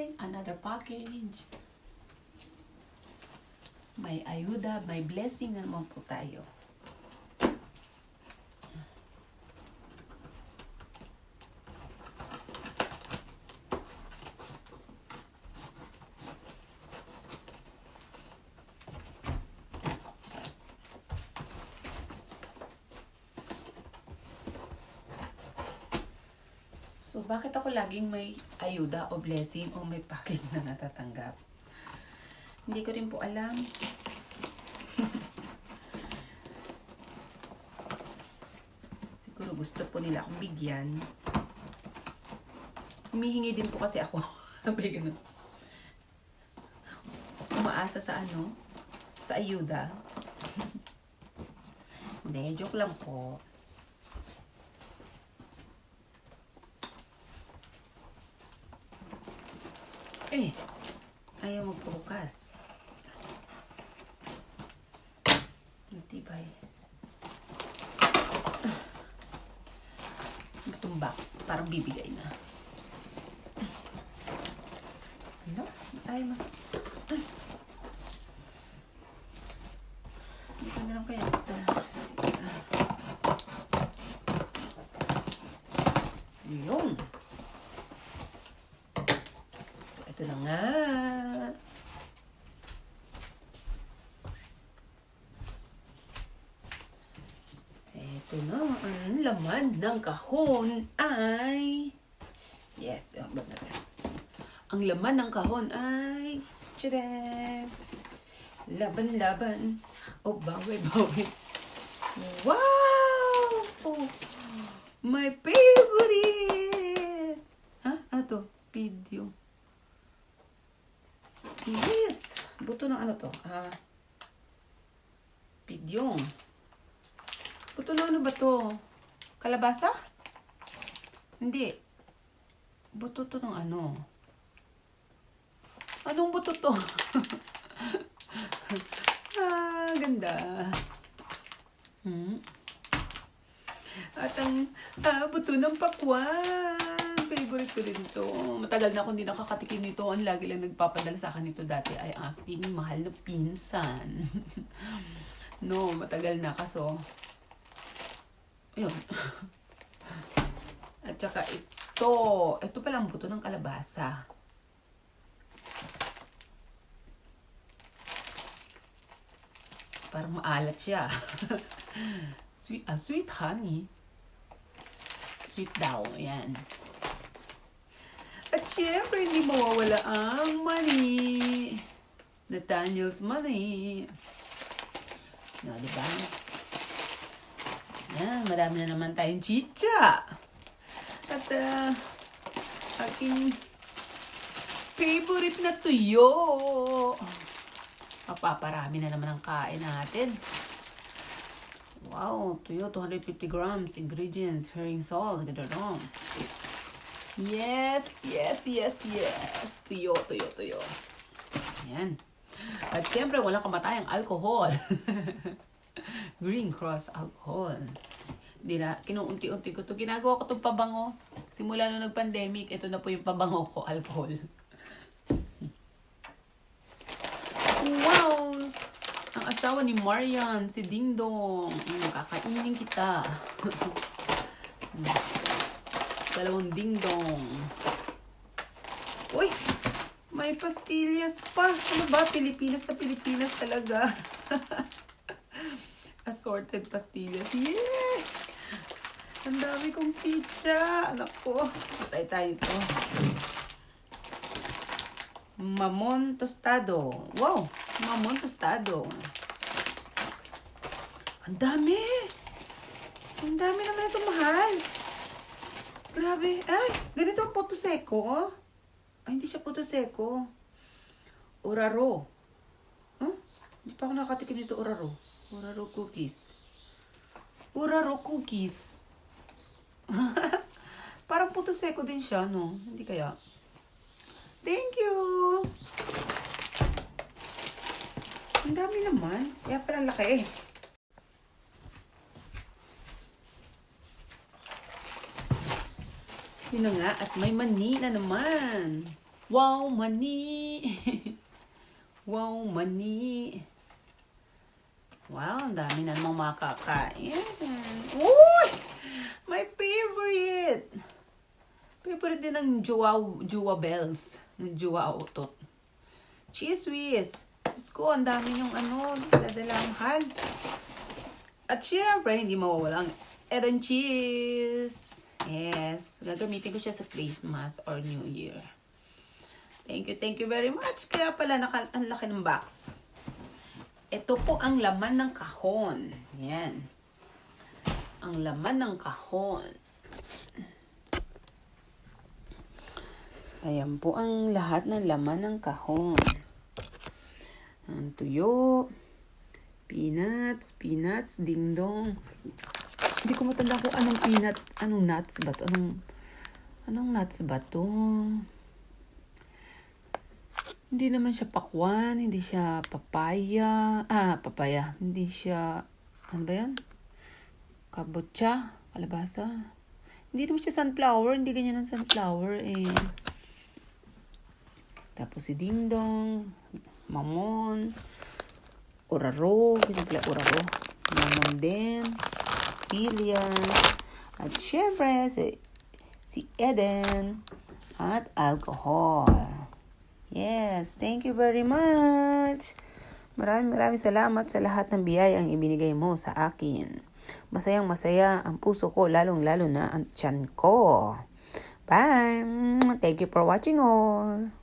Hi! Another package. May ayuda, may blessing na naman po tayo. So, bakit ako laging may ayuda o blessing o may package na natatanggap? Hindi ko rin po alam. Siguro gusto po nila akong bigyan. Humihingi din po kasi ako. Sabi ganun. Umaasa sa ano? Sa ayuda. Hindi, joke lang po. Eh, ayaw magbukas. Matibay. Itong box, parang bibigay na. Ano? Ay, ma... Hindi ko na lang kaya ito. Yun. So, ito na nga. Ito na. Ang laman ng kahon ay... Yes. oh, bag natin. Ang laman ng kahon ay... Tchadan! Laban-laban. O bawi-bawi. Wow! Oh, my favorite! Ha? Ano to? Video. Yes! Buto ng ano to? Ah, pidyong. Buto ng ano ba to? Kalabasa? Hindi. Buto to ng ano? Anong buto to? ah, ganda. Hmm. At ang ah, buto ng pakwan. Favorite ko din to. Matagal na akong hindi nakakatikim nito. Ang lagi lang nagpapadala sa akin nito dati ay aking mahal na pinsan. no, matagal na kaso. Ayun. At saka ito. Ito palang buto ng kalabasa. Parang maalat siya. sweet, ah, sweet honey. Sweet daw. Ayan. At syempre, hindi mawawala ang money. Nathaniel's money. No, di marami na naman tayong chicha. At, uh, aking favorite na tuyo. Mapaparami na naman ang kain natin. Wow, tuyo, 250 grams. Ingredients, herring salt, gadadong. Yes, yes, yes, yes. Tuyo, tuyo, tuyo. Ayan. At siyempre, walang kamatayang alcohol. Green Cross alcohol. Na, kinuunti-unti ko to. Ginagawa ko itong pabango. Simula nung nag-pandemic, ito na po yung pabango ko, alcohol. Wow! Ang asawa ni Marian, si Ding Dong. Mm, kakainin kita. Dalawang Ding Dong. Uy! May pastillas pa. Ano ba? Pilipinas na Pilipinas talaga. Assorted pastillas. Yeah! Ang dami kong pizza. Anak ko. Patay tayo ito. Mamon tostado. Wow! Mamon tostado. Ang dami! Ang dami naman ito mahal. Grabe. Ay, ganito ang puto seko. oh. Ay, hindi siya puto seko. Oraro. Huh? Hindi pa ako nakatikim nito oraro. Oraro cookies. Oraro cookies. Parang puto seko din siya, no? Hindi kaya? Thank you! Ang dami naman. Kaya pala laki eh. Yun na nga, at may mani na naman. Wow, money! wow, money! Wow, ang dami na namang makakain. Uy! My favorite! Favorite din ng Jowa, Jowa Bells. Ng Jowa Otot. Cheese whiz. Diyos ko, ang dami yung ano, dadalang hal. At syempre, hindi mawawala ang and cheese. Yes. Gagamitin ko siya sa Christmas or New Year. Thank you, thank you very much. Kaya pala, naka, ang laki ng box. Ito po ang laman ng kahon. Yan. Ang laman ng kahon. Ayan po ang lahat ng laman ng kahon. Ang tuyo, peanuts, peanuts, dingdong. Hindi ko matanda kung anong peanut, anong nuts ba to? Anong, anong nuts ba to? Hindi naman siya pakwan, hindi siya papaya. Ah, papaya. Hindi siya, ano ba yan? Kabutsa, kalabasa. Hindi naman siya sunflower, hindi ganyan ang sunflower eh. Tapos si Dingdong, Mamon, Oraro, pinagla Oraro, Mamon din, Stilia, at syempre si, si Eden, at alcohol. Yes, thank you very much. Maraming maraming salamat sa lahat ng biyayang ibinigay mo sa akin. Masayang masaya ang puso ko, lalong lalo na ang tiyan ko. Bye! Thank you for watching all.